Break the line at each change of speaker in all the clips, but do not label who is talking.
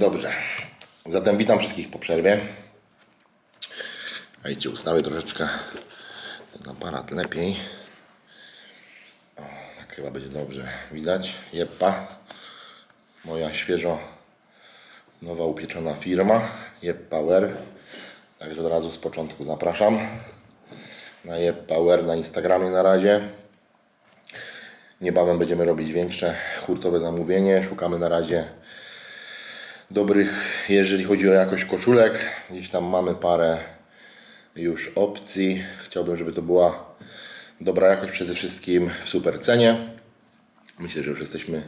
Dobrze. Zatem witam wszystkich po przerwie. Dajcie, ustawię troszeczkę ten aparat lepiej. O, tak chyba będzie dobrze widać. Jeppa. Moja świeżo nowa upieczona firma. Jep Power. Także od razu z początku zapraszam. Na Jep Power na Instagramie na razie. Niebawem będziemy robić większe hurtowe zamówienie. Szukamy na razie dobrych, jeżeli chodzi o jakość koszulek. Gdzieś tam mamy parę już opcji. Chciałbym, żeby to była dobra jakość przede wszystkim w super cenie. Myślę, że już jesteśmy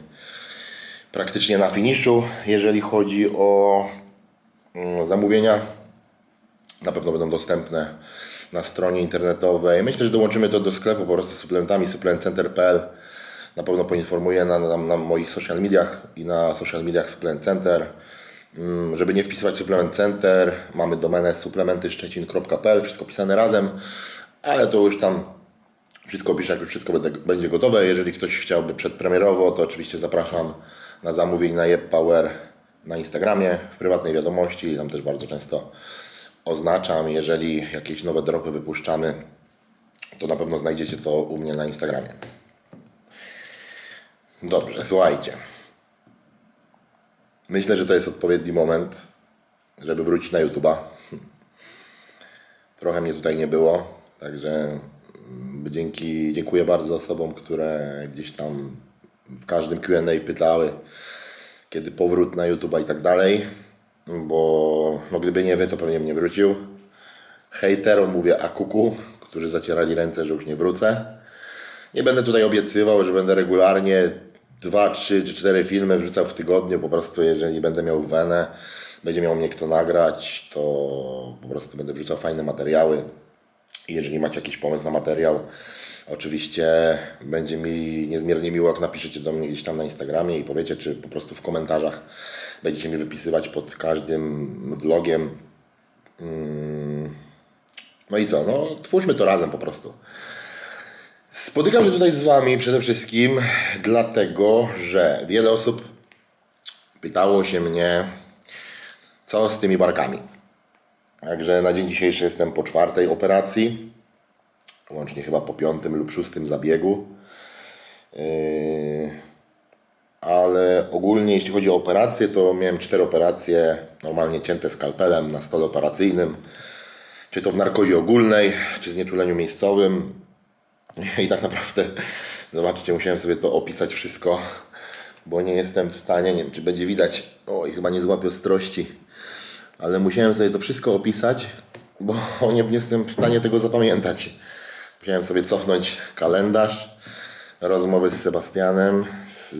praktycznie na finiszu, jeżeli chodzi o mm, zamówienia. Na pewno będą dostępne na stronie internetowej. Myślę, że dołączymy to do sklepu po prostu z suplementami suplementcenter.pl. Na pewno poinformuję na, na, na moich social mediach i na social mediach Supplement Center. Mm, Żeby nie wpisywać Supplement Center, mamy domenę suplementyszczecin.pl, wszystko pisane razem, ale to już tam wszystko piszę, jak już wszystko będzie, gotowe. Jeżeli ktoś chciałby przedpremierowo, to oczywiście zapraszam na zamówień na Jeb Power na Instagramie, w prywatnej wiadomości. Tam też bardzo często oznaczam. Jeżeli jakieś nowe dropy wypuszczamy, to na pewno znajdziecie to u mnie na Instagramie. Dobrze, słuchajcie. Myślę, że to jest odpowiedni moment, żeby wrócić na YouTube'a. Trochę mnie tutaj nie było, także mm, dzięki, dziękuję bardzo osobom, które gdzieś tam w każdym Q&A pytały, kiedy powrót na YouTube'a i tak dalej, bo no, gdyby nie wy, to pewnie bym nie wrócił. Hejterom mówię akuku, którzy zacierali ręce, że już nie wrócę. Nie będę tutaj obiecywał, że będę regularnie 2, 3 czy 4 filmy wrzucał w tygodniu. Po prostu, jeżeli będę miał wenę, będzie miał mnie kto nagrać, to po prostu będę wrzucał fajne materiały. I jeżeli macie jakiś pomysł na materiał, oczywiście będzie mi niezmiernie miło, jak napiszecie do mnie gdzieś tam na Instagramie i powiecie, czy po prostu w komentarzach będziecie mi wypisywać pod każdym vlogiem. Mm. No i co? No, twórzmy to razem po prostu. Spotykam się tutaj z Wami przede wszystkim dlatego, że wiele osób pytało się mnie, co z tymi barkami. Także na dzień dzisiejszy jestem po czwartej operacji, łącznie chyba po piątym lub szóstym zabiegu. Yy, ale ogólnie jeśli chodzi o operacje, to miałem cztery operacje normalnie cięte skalpelem na stole operacyjnym. Czy to w narkozie ogólnej, czy znieczuleniu miejscowym. I tak naprawdę, zobaczcie, musiałem sobie to opisać wszystko, bo nie jestem w stanie, nie wiem czy będzie widać, oj chyba nie złapię ostrości, ale musiałem sobie to wszystko opisać, bo nie jestem w stanie tego zapamiętać. Musiałem sobie cofnąć kalendarz, rozmowy z Sebastianem z,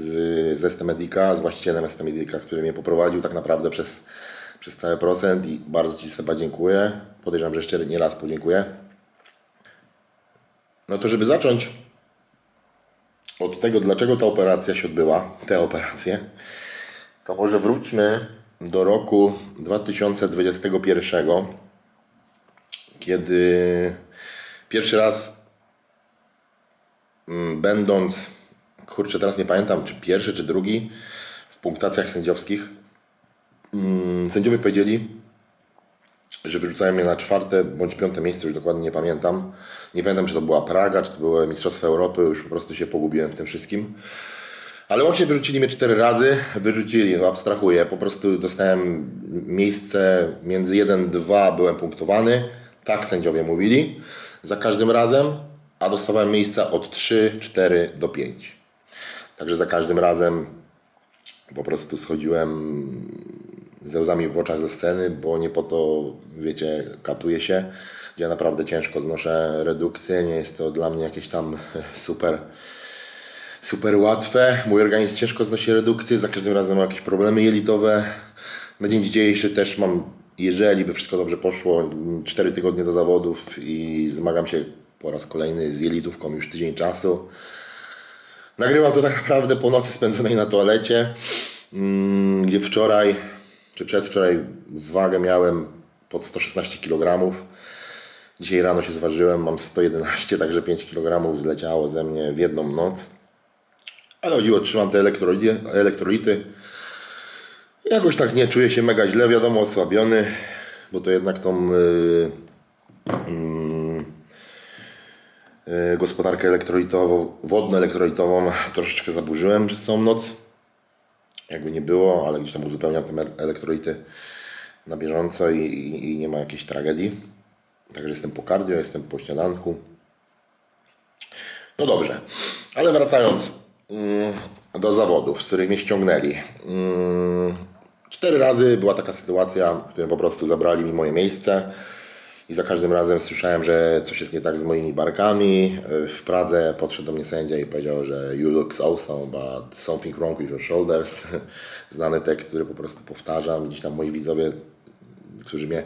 z Estemedica, z właścicielem Estemedica, który mnie poprowadził tak naprawdę przez, przez cały procent i bardzo Ci Seba dziękuję. Podejrzewam, że jeszcze nie raz podziękuję. No to żeby zacząć od tego, dlaczego ta operacja się odbyła, te operacje, to może wróćmy do roku 2021, kiedy pierwszy raz mm, będąc, kurczę teraz nie pamiętam, czy pierwszy, czy drugi w punktacjach sędziowskich, mm, sędziowie powiedzieli, że wyrzucają mnie na czwarte bądź piąte miejsce, już dokładnie nie pamiętam. Nie pamiętam, czy to była Praga, czy to były Mistrzostwa Europy, już po prostu się pogubiłem w tym wszystkim. Ale łącznie wyrzucili mnie cztery razy, wyrzucili, abstrahuję, po prostu dostałem miejsce między 1-2, byłem punktowany, tak sędziowie mówili, za każdym razem, a dostawałem miejsca od 3, 4 do 5. Także za każdym razem po prostu schodziłem ze łzami w oczach ze sceny, bo nie po to, wiecie, katuję się, ja naprawdę ciężko znoszę redukcję, nie jest to dla mnie jakieś tam super, super łatwe. Mój organizm ciężko znosi redukcję, za każdym razem mam jakieś problemy jelitowe. Na dzień dzisiejszy też mam, jeżeli by wszystko dobrze poszło, 4 tygodnie do zawodów i zmagam się po raz kolejny z jelitówką już tydzień czasu. Nagrywam to tak naprawdę po nocy spędzonej na toalecie, mm, gdzie wczoraj czy przedwczoraj wagę miałem pod 116 kg. Dzisiaj rano się zważyłem, mam 111, także 5 kg zleciało ze mnie w jedną noc. Ale chodziło, trzymam te elektrolity. elektrolity. Jakoś tak nie czuję się mega źle, wiadomo, osłabiony, bo to jednak tą y, mm, y, gospodarkę elektrolitową, wodno-elektrolitową troszeczkę zaburzyłem przez całą noc. Jakby nie było, ale gdzieś tam uzupełniam te elektrolity na bieżąco i, i, i nie ma jakiejś tragedii. Także jestem po cardio, jestem po śniadanku. No dobrze, ale wracając mm, do zawodów, z których mnie ściągnęli. Mm, Cztery razy była taka sytuacja, w której po prostu zabrali mi moje miejsce i za każdym razem słyszałem, że coś jest nie tak z moimi barkami. W Pradze podszedł do mnie sędzia i powiedział, że you look awesome, but something wrong with your shoulders. Znany tekst, który po prostu powtarzam. Gdzieś tam moi widzowie, którzy mnie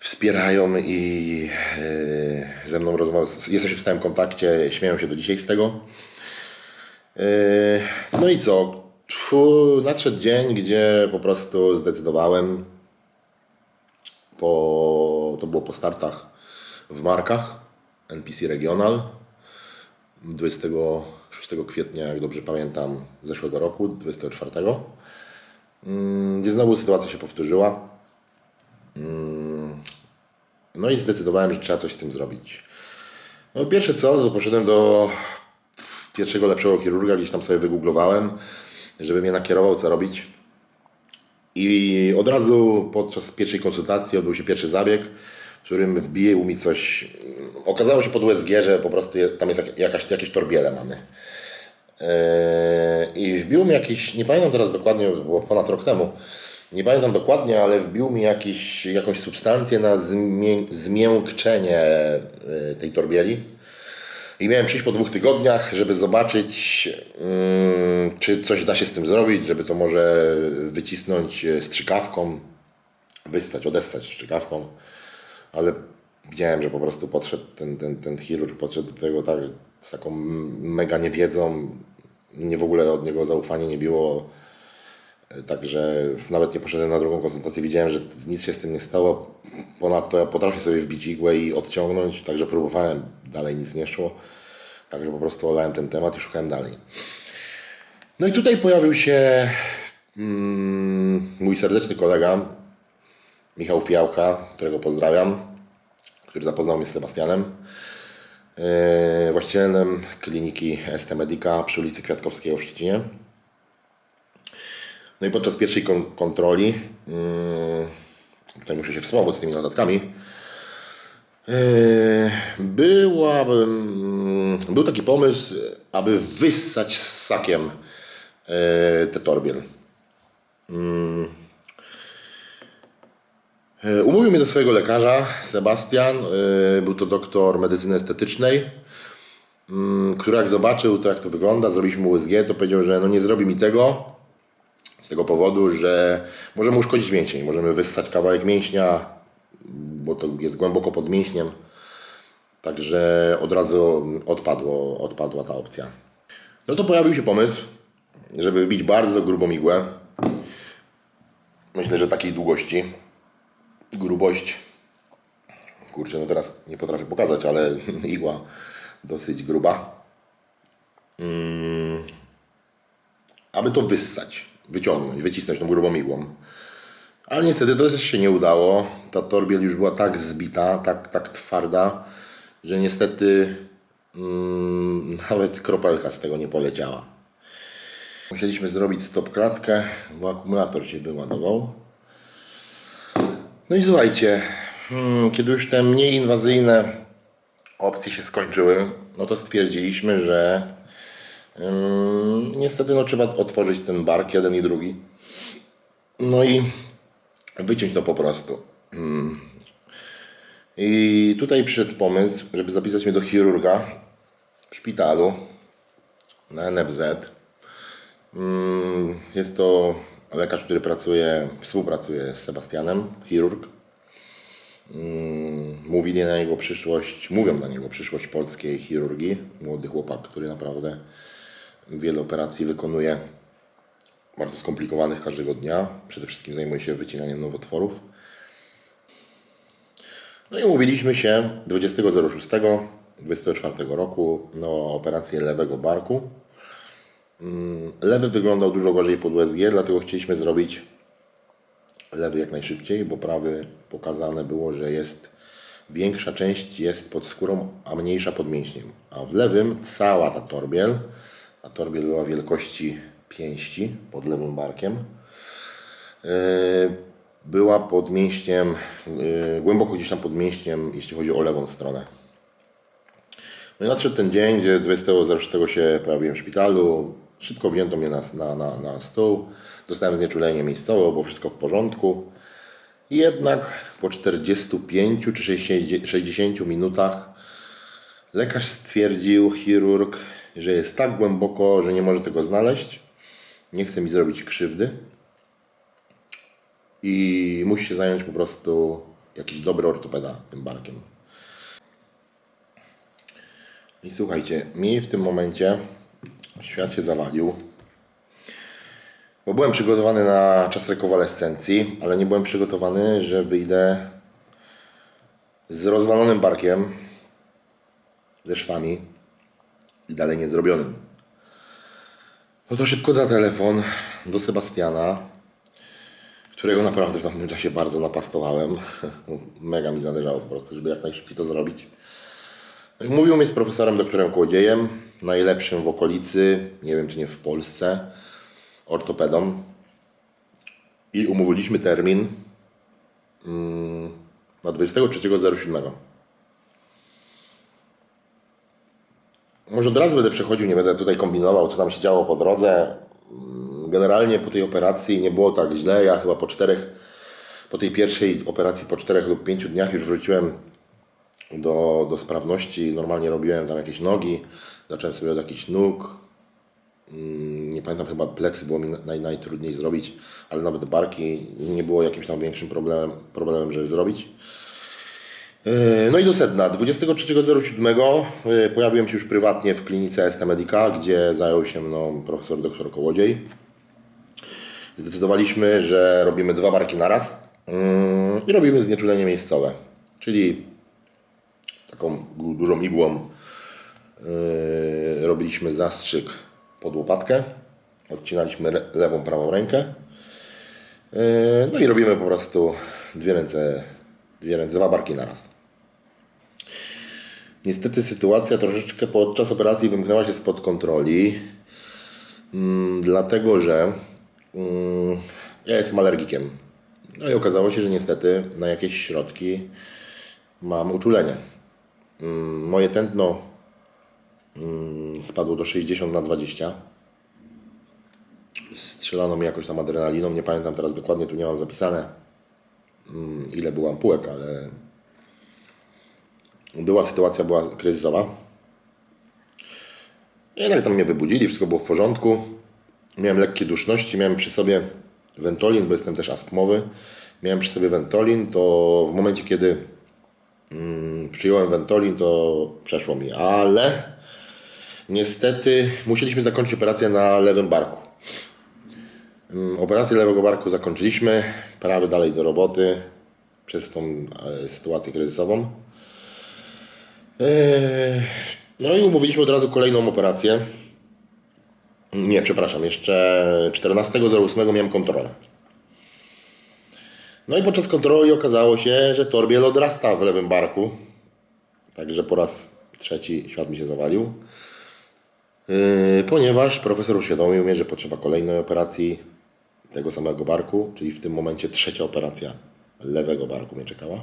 wspierają i e, ze mną rozmawiają, jesteśmy w stałym kontakcie, śmieją się do dzisiaj z tego. E, No i co? Nadszedł dzień, gdzie po prostu zdecydowałem, po, to było po startach w markach NPC Regional 26 kwietnia, jak dobrze pamiętam, zeszłego roku, 24, mm, gdzie znowu sytuacja się powtórzyła. No i zdecydowałem, że trzeba coś z tym zrobić. No pierwsze co, to poszedłem do pierwszego lepszego chirurga, gdzieś tam sobie wygooglowałem, żeby mnie nakierował, co robić. I od razu podczas pierwszej konsultacji odbył się pierwszy zabieg, w którym wbił mi coś. Okazało się pod USG, że po prostu je- tam jest jak- jakaś, jakieś torbiele mamy. Eee, I wbił mi jakiś, nie pamiętam teraz dokładnie, było ponad rok temu, nie pamiętam dokładnie, ale wbił mi jakiś, jakąś substancję na zmię, zmiękczenie e, tej torbieli. I miałem przyjść po dwóch tygodniach, żeby zobaczyć, mm, czy coś da się z tym zrobić, żeby to może wycisnąć e, strzykawką, wyssać, odessać strzykawką. Ale widziałem, że po prostu podszedł ten, ten, ten chirurg, podszedł do tego tak, z taką mega niewiedzą, nie w ogóle od niego zaufanie nie było. E, Także nawet nie poszedłem na drugą konsultację, widziałem, że nic się z tym nie stało. Ponadto ja potrafię sobie wbić igłę i odciągnąć, także próbowałem, dalej nic nie szło. Także po prostu olałem ten temat i szukałem dalej. No i tutaj pojawił się mm, mój serdeczny kolega, Michał Fiałka, którego pozdrawiam, który zapoznał mnie z Sebastianem, yy, właścicielem kliniki ST Medica przy ulicy Kwiatkowskiego w Szczecinie. No i podczas pierwszej kon- kontroli, mm, tutaj muszę się wspomóc z tymi notatkami, yy, była, mm, był taki pomysł, aby wyssać sakiem yy, te torbiel. E, Umówił mnie do swojego lekarza, Sebastian. e, Był to doktor medycyny estetycznej, mm, który jak zobaczył to, jak to wygląda, zrobiliśmy USG, to powiedział, że no nie zrobi mi tego z tego powodu, że możemy uszkodzić mięsień. Możemy wyssać kawałek mięśnia, bo to jest głęboko pod mięśniem. Także od razu odpadło, odpadła ta opcja. No to pojawił się pomysł, żeby wbić bardzo grubą igłę. Myślę, że takiej długości grubość. Kurczę, no teraz nie potrafię pokazać, ale igła dosyć gruba. Mm. Aby to wyssać, wyciągnąć, wycisnąć tą grubą igłą. Ale niestety to też się nie udało. Ta torbiel już była tak zbita, tak, tak twarda, że niestety mm, nawet kropelka z tego nie poleciała. Musieliśmy zrobić stop klatkę, bo akumulator się wyładował. No i słuchajcie, hmm, kiedy już te mniej inwazyjne opcje się skończyły, no to stwierdziliśmy, że niestety no, trzeba otworzyć ten bark, jeden i drugi. No i wyciąć to po prostu. I tutaj przyszedł pomysł, żeby zapisać mnie do chirurga w szpitalu na NFZ. Jest to lekarz, który pracuje, współpracuje z Sebastianem, chirurg. Mówili na niego przyszłość, mówią na niego przyszłość polskiej chirurgii. Młody chłopak, który naprawdę wiele operacji wykonuje, bardzo skomplikowanych każdego dnia. Przede wszystkim zajmuje się wycinaniem nowotworów. No i umówiliśmy się 20.06.24 roku na operację lewego barku. Lewy wyglądał dużo gorzej pod USG, dlatego chcieliśmy zrobić lewy jak najszybciej, bo prawy pokazane było, że jest większa część jest pod skórą, a mniejsza pod mięśniem. A w lewym cała ta torbiel, a torbiel była wielkości pięści pod lewym barkiem, yy, była pod mięśniem, yy, głęboko gdzieś tam pod mięśniem, jeśli chodzi o lewą stronę. No i nadszedł ten dzień, gdzie 20.06 się pojawiłem w szpitalu. Szybko wzięto mnie na, na, na, na stół. Dostałem znieczulenie miejscowe, było wszystko w porządku. Jednak po 45 czy 60 60 minutach lekarz stwierdził, chirurg, że jest tak głęboko, że nie może tego znaleźć. Nie chce mi zrobić krzywdy. I musi się zająć po prostu jakiś dobry ortopeda tym barkiem. I słuchajcie, mi w tym momencie świat się zawalił. Bo byłem przygotowany na czas rekonwalescencji, ale nie byłem przygotowany, że wyjdę z rozwalonym barkiem, ze szwami dalej niezrobionym. No to szybko za telefon do Sebastiana, którego naprawdę w tamtym czasie bardzo napastowałem. Mega mi zależało po prostu, żeby jak najszybciej to zrobić. Mówił mi z profesorem doktorem Kłodziejem, najlepszym w okolicy, nie wiem czy nie w Polsce, ortopedą. I umówiliśmy termin mm, na 23.07. Może od razu będę przechodził, nie będę tutaj kombinował, co tam się działo po drodze. Generalnie po tej operacji nie było tak źle. Ja chyba po czterech, po tej pierwszej operacji po czterech lub pięciu dniach już wróciłem do, do sprawności. Normalnie robiłem tam jakieś nogi, zacząłem sobie od jakichś nóg. Mm, Nie pamiętam, chyba plecy było mi naj, najtrudniej zrobić, ale nawet barki nie było jakimś tam większym problemem, problemem żeby zrobić. Yy, No i do sedna. 23.07 yy, pojawiłem się już prywatnie w klinice ST Medica, gdzie zajął się mną profesor dr Kołodziej. Zdecydowaliśmy, że robimy dwa barki naraz yy, i robimy znieczulenie miejscowe, czyli taką du- dużą igłą yy, robiliśmy zastrzyk pod łopatkę, odcinaliśmy lewą, prawą rękę no i robimy po prostu dwie ręce, dwie ręce, dwa barki naraz. Niestety sytuacja troszeczkę podczas operacji wymknęła się spod kontroli, mm, dlatego że mm, ja jestem alergikiem. No i okazało się, że niestety na jakieś środki mam uczulenie. Mm, Moje tętno spadło do 60 na 20. Strzelano mi jakoś tam adrenaliną, nie pamiętam teraz dokładnie, tu nie mam zapisane ile było ampułek, ale była sytuacja, była kryzysowa. Jednak tam mnie wybudzili, wszystko było w porządku. Miałem lekkie duszności, miałem przy sobie Ventolin, bo jestem też astmowy. Miałem przy sobie Ventolin, to w momencie, kiedy mm, przyjąłem Ventolin, to przeszło mi, ale niestety musieliśmy zakończyć operację na lewym barku. Mm, Operację lewego barku zakończyliśmy, prawy dalej do roboty przez tą e, sytuację kryzysową. Eee, No i umówiliśmy od razu kolejną operację. Nie, przepraszam, jeszcze 14.08 miałem kontrolę. No i podczas kontroli okazało się, że torbiel odrasta w lewym barku. Także po raz trzeci świat mi się zawalił. Yy, ponieważ profesor uświadomił mnie, że potrzeba kolejnej operacji tego samego barku, czyli w tym momencie trzecia operacja lewego barku mnie czekała.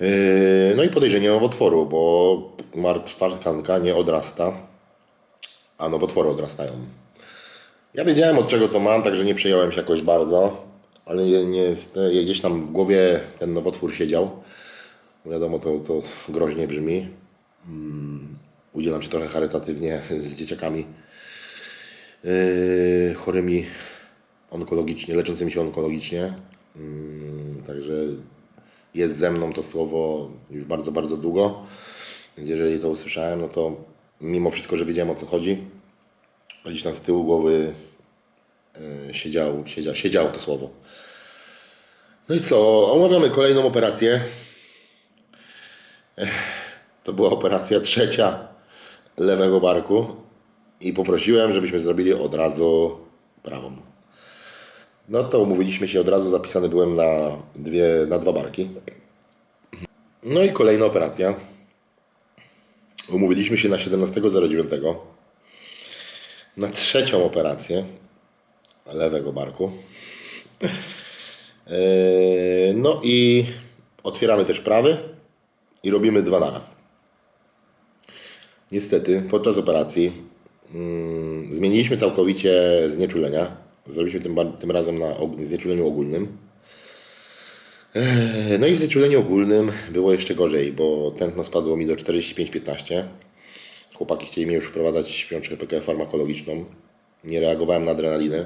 Yy, No i podejrzenie nowotworu, bo martwa tkanka nie odrasta, a nowotwory odrastają. Ja wiedziałem od czego to mam, także nie przejąłem się jakoś bardzo, ale nie, jest, gdzieś tam w głowie ten nowotwór siedział. Wiadomo, to, to groźnie brzmi. Mm, Udzielam się trochę charytatywnie z dzieciakami yy, chorymi onkologicznie, leczącymi się onkologicznie. Mm, Także jest ze mną to słowo już bardzo, bardzo długo. Więc jeżeli to usłyszałem, no to mimo wszystko, że wiedziałem o co chodzi, gdzieś tam z tyłu głowy yy, siedział, siedział, siedziało to słowo. No i co? Omawiamy kolejną operację. To była operacja trzecia lewego barku i poprosiłem, żebyśmy zrobili od razu prawą. No to umówiliśmy się od razu, zapisany byłem na, dwie, na dwa barki. No i kolejna operacja. Umówiliśmy się na 17.09 na trzecią operację lewego barku. Yy, No i otwieramy też prawy i robimy dwa naraz. Niestety podczas operacji mm, zmieniliśmy całkowicie znieczulenia. Zrobiliśmy tym, tym razem na znieczuleniu ogólnym. Eee, No i w znieczuleniu ogólnym było jeszcze gorzej, bo tętno spadło mi do 45-15. Chłopaki chcieli mnie już wprowadzać śpiączkę PKF farmakologiczną. Nie reagowałem na adrenalinę.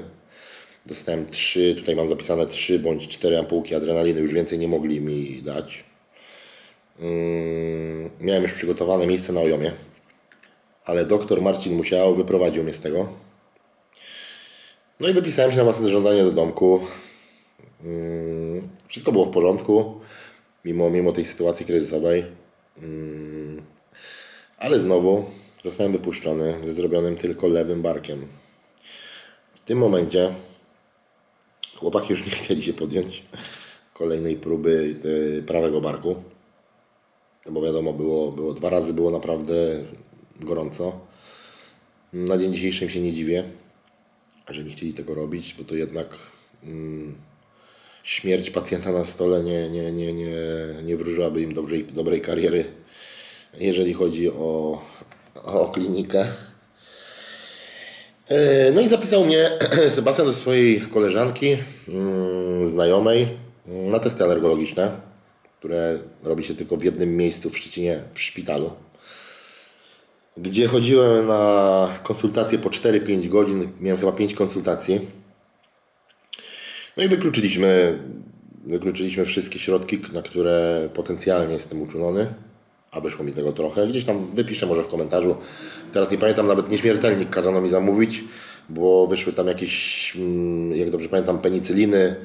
Dostałem trzy, tutaj mam zapisane trzy bądź cztery ampułki adrenaliny, już więcej nie mogli mi dać. Mm, Miałem już przygotowane miejsce na ojomie, ale doktor Marcin Musiał wyprowadził mnie z tego. No i wypisałem się na własne żądanie do domku. Mm, Wszystko było w porządku, mimo, mimo tej sytuacji kryzysowej. Mm, Ale znowu zostałem wypuszczony ze zrobionym tylko lewym barkiem. W tym momencie chłopaki już nie chcieli się podjąć kolejnej próby e, prawego barku. Bo wiadomo, było, było dwa razy było naprawdę gorąco. Na dzień dzisiejszy się nie dziwię, że nie chcieli tego robić, bo to jednak mm, śmierć pacjenta na stole nie, nie, nie, nie, nie wróżyłaby im dobrej, dobrej kariery, jeżeli chodzi o, o klinikę. E, No i zapisał mnie Sebastian do swojej koleżanki, mm, znajomej, mm, na testy alergologiczne, które robi się tylko w jednym miejscu w Szczecinie, w szpitalu. Gdzie chodziłem na konsultacje po 4-5 godzin, miałem chyba 5 konsultacji. No i wykluczyliśmy, wykluczyliśmy wszystkie środki, na które potencjalnie jestem uczulony, a wyszło mi tego trochę. Gdzieś tam wypiszę może w komentarzu. Teraz nie pamiętam, nawet nieśmiertelnik kazano mi zamówić, bo wyszły tam jakieś, mm, jak dobrze pamiętam, penicyliny,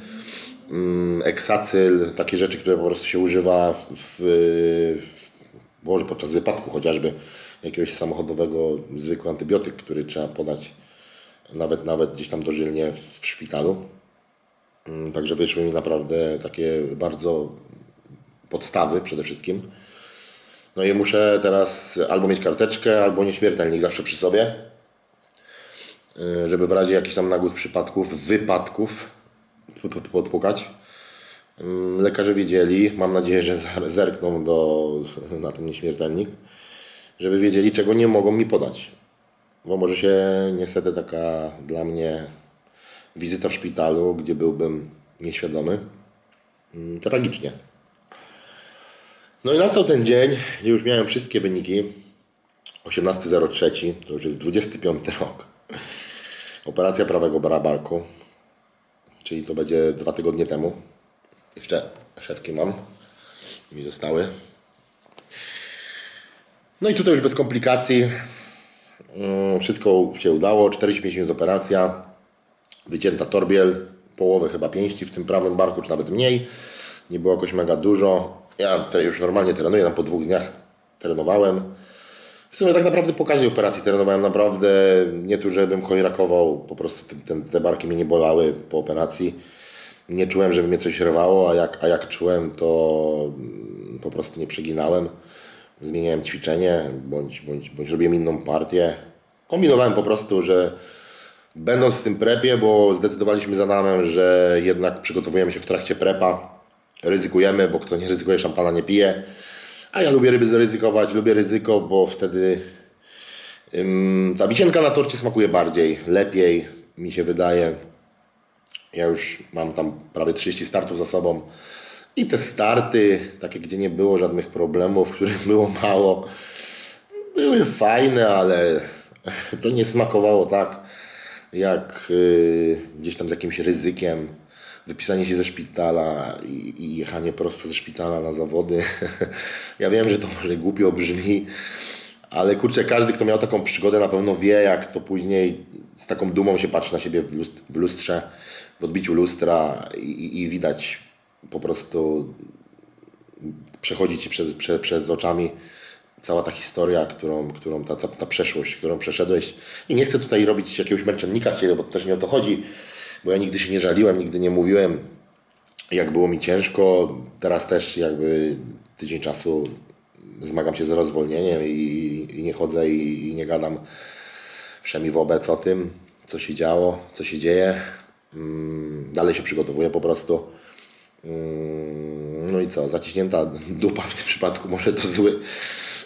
mm, eksacyl, takie rzeczy, które po prostu się używa w, w, w podczas wypadku chociażby jakiegoś samochodowego, zwykły antybiotyk, który trzeba podać nawet, nawet gdzieś tam dożylnie w szpitalu. Mm, Także wyszły mi naprawdę takie bardzo podstawy przede wszystkim. No i muszę teraz albo mieć karteczkę, albo nieśmiertelnik zawsze przy sobie, y, żeby w razie jakichś tam nagłych przypadków, wypadków podpukać. Ym, Lekarze wiedzieli, mam nadzieję, że zer- zerkną do, na ten nieśmiertelnik, żeby wiedzieli, czego nie mogą mi podać. Bo może się niestety taka dla mnie wizyta w szpitalu, gdzie byłbym nieświadomy, ym, tragicznie. No i nastał ten dzień, gdzie już miałem wszystkie wyniki. 18.03, to już jest 25 rok. Operacja prawego barabarku, czyli to będzie dwa tygodnie temu. Jeszcze szewki mam, mi zostały. No i tutaj już bez komplikacji. Mm, Wszystko się udało. 45 minut operacja. Wycięta torbiel, połowę chyba pięści w tym prawym barku, czy nawet mniej. Nie było jakoś mega dużo. Ja już normalnie trenuję, tam po dwóch dniach trenowałem. W sumie tak naprawdę po każdej operacji trenowałem naprawdę, nie tu, żebym chojrakował, po prostu te, te, te barki mnie nie bolały po operacji. Nie czułem, żeby mnie coś rwało, a jak, a jak czułem, to mm, po prostu nie przeginałem. Zmieniałem ćwiczenie, bądź, bądź, bądź robiłem inną partię. Kombinowałem po prostu, że będąc w tym prepie, bo zdecydowaliśmy z Adamem, że jednak przygotowujemy się w trakcie prepa, ryzykujemy, bo kto nie ryzykuje, szampana nie pije. A ja lubię ryby zaryzykować, lubię ryzyko, bo wtedy ym, ta wisienka na torcie smakuje bardziej, lepiej, mi się wydaje. Ja już mam tam prawie 30 startów za sobą. I te starty, takie gdzie nie było żadnych problemów, których było mało, były fajne, ale to nie smakowało tak, jak y, gdzieś tam z jakimś ryzykiem. Wypisanie się ze szpitala i, jechanie prosto ze szpitala na zawody. ja wiem, że to może głupio brzmi, ale kurczę, każdy, kto miał taką przygodę, na pewno wie, jak to później z taką dumą się patrzy na siebie w, lust- w lustrze, w odbiciu lustra i- i widać po prostu przechodzi ci przed, przed, przed oczami cała ta historia, którą, którą ta, ta, ta przeszłość, którą przeszedłeś. I nie chcę tutaj robić jakiegoś męczennika z siebie, bo też nie o to chodzi. bo ja nigdy się nie żaliłem, nigdy nie mówiłem, jak było mi ciężko. Teraz też jakby tydzień czasu zmagam się z rozwolnieniem i, i nie chodzę i, i nie gadam wszemi wobec o tym, co się działo, co się dzieje. Mm, Dalej się przygotowuję po prostu. Mm, No i co, zaciśnięta dupa w tym przypadku, może to zły,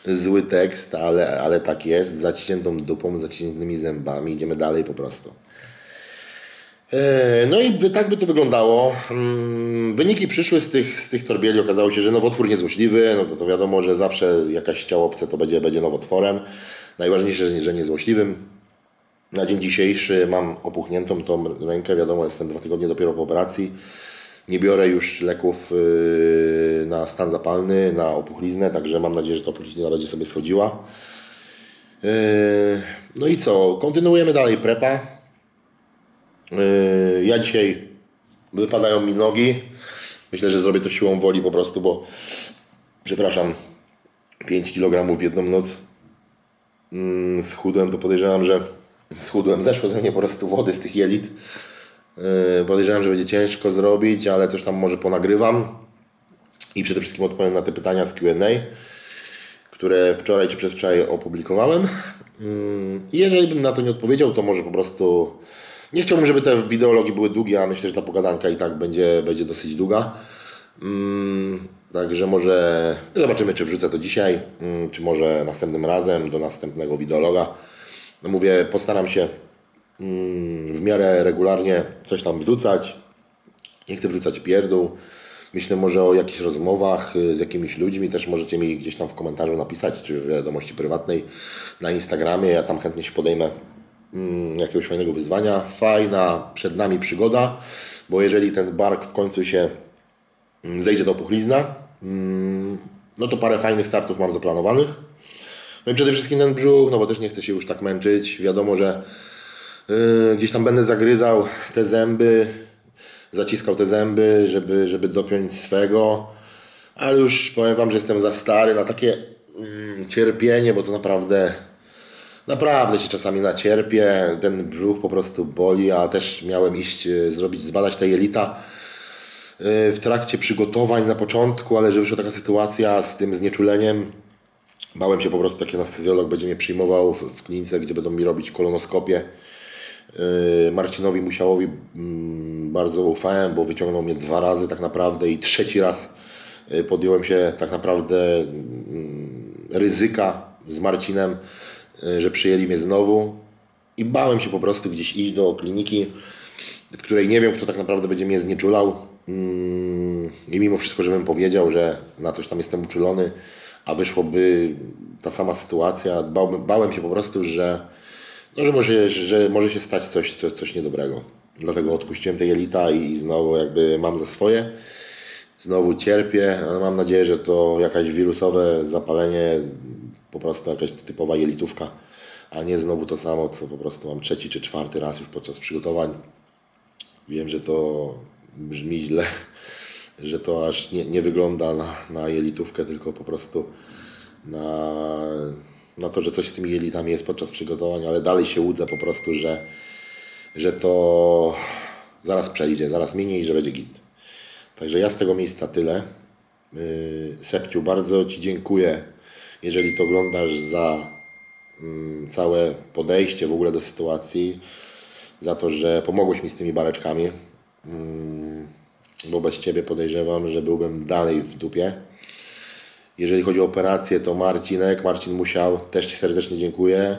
zły tekst, ale, ale tak jest. Zaciśniętą dupą, zaciśniętymi zębami idziemy dalej po prostu. E, No i tak by to wyglądało. Mm, Wyniki przyszły z tych, z tych torbieli. Okazało się, że nowotwór niezłośliwy. No to, to wiadomo, że zawsze jakaś ciało obce to będzie, będzie nowotworem. Najważniejsze, że niezłośliwym. Na dzień dzisiejszy mam opuchniętą tą rękę. Wiadomo, jestem dwa tygodnie dopiero po operacji. Nie biorę już leków yy, na stan zapalny, na opuchliznę, także mam nadzieję, że ta opuchlizna będzie sobie schodziła. Yy, No i co? Kontynuujemy dalej prepa. Yy, Ja dzisiaj wypadają mi nogi. Myślę, że zrobię to siłą woli po prostu, bo przepraszam, 5 kg w jedną noc mm, schudłem, to podejrzewam, że schudłem. Zeszło ze mnie po prostu wody z tych jelit. Yy, Podejrzewam, że będzie ciężko zrobić, ale coś tam może ponagrywam. I przede wszystkim odpowiem na te pytania z Q&A, które wczoraj czy przedwczoraj opublikowałem. Mm, I jeżeli bym na to nie odpowiedział, to może po prostu... Nie chciałbym, żeby te wideologi były długie, a myślę, że ta pogadanka i tak będzie, będzie dosyć długa. Mm, Także może zobaczymy, czy wrzucę to dzisiaj, czy może następnym razem do następnego wideologa. No mówię, postaram się w miarę regularnie coś tam wrzucać. Nie chcę wrzucać pierdół. Myślę może o jakichś rozmowach y, z jakimiś ludźmi. Też możecie mi gdzieś tam w komentarzu napisać, czy w wiadomości prywatnej na Instagramie. Ja tam chętnie się podejmę mm, jakiegoś fajnego wyzwania. Fajna przed nami przygoda, bo jeżeli ten bark w końcu się mm, zejdzie do opuchlizna, mm, no to parę fajnych startów mam zaplanowanych. No i przede wszystkim ten brzuch, no bo też nie chcę się już tak męczyć. Wiadomo, że yy, gdzieś tam będę zagryzał te zęby, zaciskał te zęby, żeby, żeby dopiąć swego. Ale już powiem Wam, że jestem za stary na takie mm, cierpienie, bo to naprawdę, naprawdę się czasami nacierpię. Ten brzuch po prostu boli, a też miałem iść yy, zrobić, zbadać te jelita yy, w trakcie przygotowań na początku, ale że wyszła taka sytuacja z tym znieczuleniem, Bałem się po prostu, taki anestezjolog będzie mnie przyjmował w klinice, gdzie będą mi robić kolonoskopię. Yy, Marcinowi Musiałowi mm, bardzo ufałem, bo wyciągnął mnie dwa razy tak naprawdę i trzeci raz yy, podjąłem się tak naprawdę mm, ryzyka z Marcinem, yy, że przyjęli mnie znowu i bałem się po prostu gdzieś iść do kliniki, w której nie wiem, kto tak naprawdę będzie mnie znieczulał. Mm, I mimo wszystko, żebym powiedział, że na coś tam jestem uczulony, a wyszłoby ta sama sytuacja, bałem się po prostu, że, no, że, może, że może się stać coś, coś, coś niedobrego. Dlatego odpuściłem te jelita i znowu jakby mam za swoje. Znowu cierpię. ale Mam nadzieję, że to jakaś wirusowe zapalenie, po prostu jakaś typowa jelitówka, a nie znowu to samo, co po prostu mam trzeci czy czwarty raz już podczas przygotowań. Wiem, że to brzmi źle, że to aż nie, nie wygląda na, na jelitówkę, tylko po prostu na, na to, że coś z tymi jelitami jest podczas przygotowań, ale dalej się łudzę po prostu, że, że to zaraz przejdzie, zaraz minie i że będzie git. Także ja z tego miejsca tyle. Yy, Sepciu, bardzo Ci dziękuję, jeżeli to oglądasz za mm, całe podejście w ogóle do sytuacji, za to, że pomogłeś mi z tymi bareczkami. Mm, bo bez Ciebie podejrzewam, że byłbym dalej w dupie. Jeżeli chodzi o operację, to Marcinek, Marcin Musiał, też Ci serdecznie dziękuję.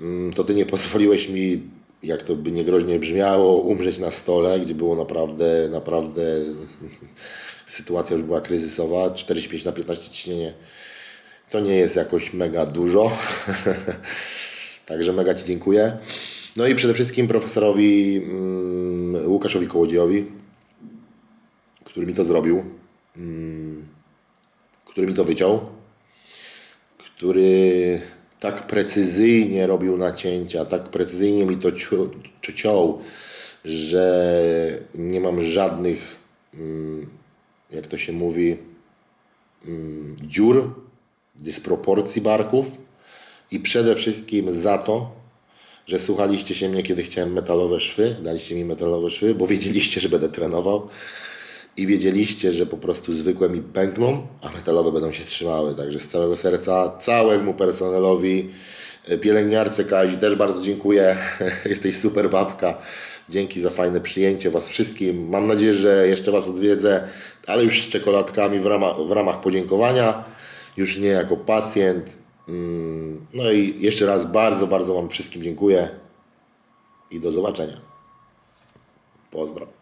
Mm, To Ty nie pozwoliłeś mi, jak to by niegroźnie brzmiało, umrzeć na stole, gdzie było naprawdę, naprawdę sytuacja już była kryzysowa. 45 na 15 ciśnienie to nie jest jakoś mega dużo. Także mega Ci dziękuję. No i przede wszystkim profesorowi mm, Łukaszowi Kołodziejowi, który mi to zrobił, mm, który mi to wyciął, który tak precyzyjnie robił nacięcia, tak precyzyjnie mi to ciu- ciął, że nie mam żadnych, mm, jak to się mówi, mm, dziur, dysproporcji barków. I przede wszystkim za to, że słuchaliście się mnie, kiedy chciałem metalowe szwy, daliście mi metalowe szwy, bo wiedzieliście, że będę trenował i wiedzieliście, że po prostu zwykłe mi pękną, a metalowe będą się trzymały. Także z całego serca całemu personelowi, e, pielęgniarce Kazi też bardzo dziękuję. Jesteś super babka. Dzięki za fajne przyjęcie Was wszystkim. Mam nadzieję, że jeszcze Was odwiedzę, ale już z czekoladkami w ramach, w ramach podziękowania, już nie jako pacjent. Mm, No i jeszcze raz bardzo, bardzo Wam wszystkim dziękuję i do zobaczenia. Pozdro.